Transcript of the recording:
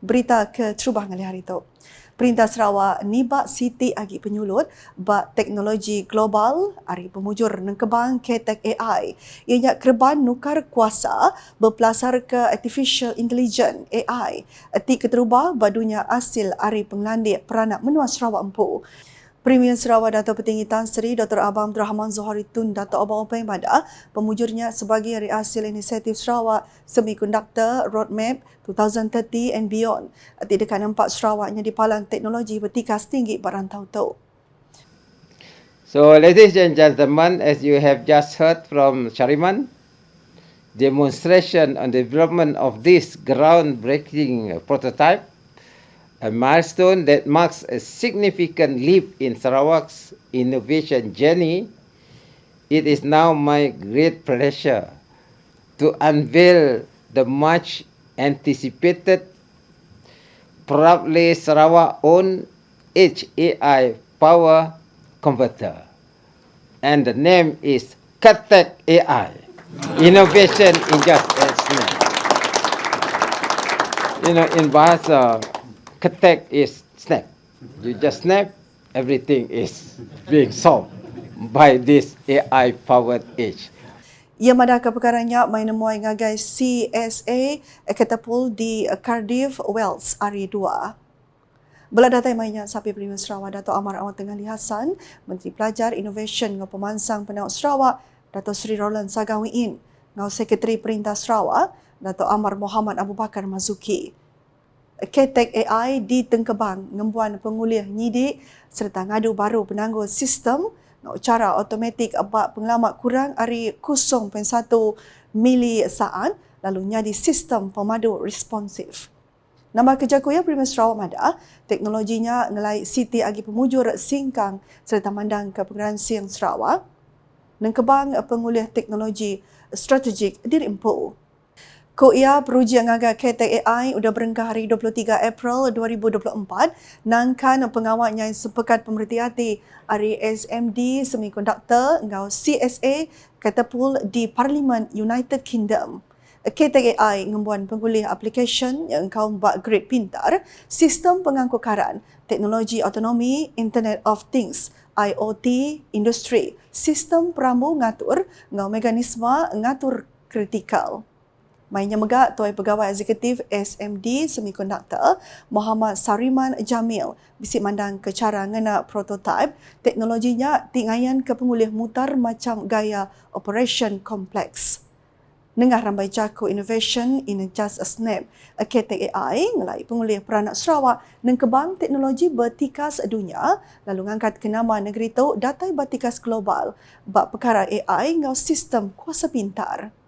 berita ke Trubah ngali hari tu. Perintah Sarawak nibak Siti agi penyulut bak teknologi global hari pemujur nengkebang ketek AI. Ianya kerban nukar kuasa berpelasar ke artificial intelligence AI. Eti keterubah badunya asil hari penglandik peranak menua Sarawak empu. Premier Sarawak Dato' Petinggi Tan Sri Dr. Abang Abdul Rahman Zohari Tun Dato' Abang Openg Bada pemujurnya sebagai hari hasil inisiatif Sarawak Semiconductor Roadmap 2030 and beyond. Tidak dekat nampak Sarawaknya di palang teknologi bertikas tinggi barantau tu. So ladies and gentlemen, as you have just heard from Shariman, demonstration on development of this groundbreaking prototype a milestone that marks a significant leap in Sarawak's innovation journey, it is now my great pleasure to unveil the much anticipated, proudly Sarawak owned HAI power converter. And the name is Katek AI, Innovation in Just a Snap. You know, in Bahasa Ketek is snap. You just snap, everything is being solved by this AI-powered age. Ia madah ke perkaranya main nemuai ngagai CSA Catapult di Cardiff, Wales, hari 2. Bela data mainnya sapi Premier Sarawak Dato' Amar Awang Tengali Hassan, Menteri Pelajar Innovation ngau pemansang penauk Sarawak, Dato' Sri Roland Sagawiin, ngau Sekretari Perintah Sarawak, Dato' Amar Muhammad Abu Bakar Mazuki. Ketek AI di Tengkebang ngembuan penguliah nyidik serta ngadu baru penangguh sistem cara automatik abak pengelamat kurang hari 0.1 mili saat lalu nyadi sistem pemadu responsif. Nama kerja kuya Primus Sarawak Mada, teknologinya ngelai Siti agi pemujur singkang serta mandang ke pengeran siang Sarawak. Nengkebang penguliah teknologi strategik diri Ko ia perujian agak KTK AI sudah berengkah hari 23 April 2024 nangkan pengawalnya yang sepekat pemerhati hati hari SMD Semiconductor engkau CSA Catapult di Parlimen United Kingdom. KTK AI ngembuan penggulih aplikasi yang engkau buat grade pintar, sistem pengangkukaran, teknologi otonomi, Internet of Things, IoT, industri, sistem peramu ngatur, engkau mekanisme ngatur kritikal. Mainnya megak Tuai Pegawai Eksekutif SMD Semiconductor Muhammad Sariman Jamil bisik mandang ke cara ngena prototype teknologinya tingayan ke pengulih mutar macam gaya operation kompleks. Nengah rambai jaku innovation in just a snap, KTK AI ngelai pengulih peranak Sarawak dan kebang teknologi bertikas dunia lalu ngangkat ke nama negeri tu datai bertikas global bab perkara AI ngau sistem kuasa pintar.